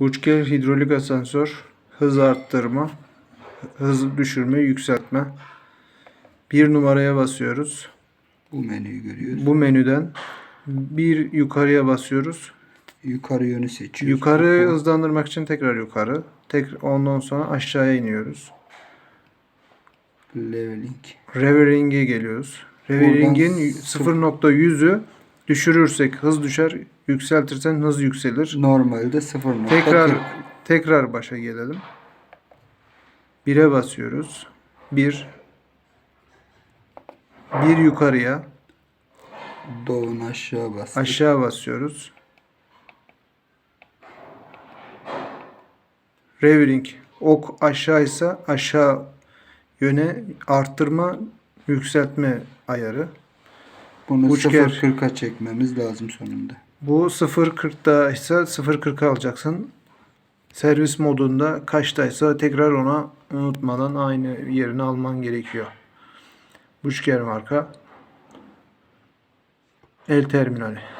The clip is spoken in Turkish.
Buçker hidrolik asansör, hız arttırma, hız düşürme, yükseltme. Bir numaraya basıyoruz. Bu menüyü görüyoruz. Bu menüden bir yukarıya basıyoruz. Yukarı yönü seçiyoruz. Yukarı Bu- hızlandırmak için tekrar yukarı. Tek ondan sonra aşağıya iniyoruz. Leveling. Revering'e geliyoruz. Revering'in Oradan sıfır- 0.100'ü düşürürsek hız düşer, yükseltirsen hız yükselir. Normalde 0.40. Tekrar tekrar başa gelelim. 1'e basıyoruz. 1 bir yukarıya Doğun aşağı bas. aşağı basıyoruz. Revering ok aşağıysa aşağı yöne arttırma yükseltme ayarı. Bunu Uçker. 0.40'a çekmemiz lazım sonunda. Bu 0.40'da ise 0.40 alacaksın. Servis modunda kaçtaysa tekrar ona unutmadan aynı yerini alman gerekiyor. Buçker marka. El terminali.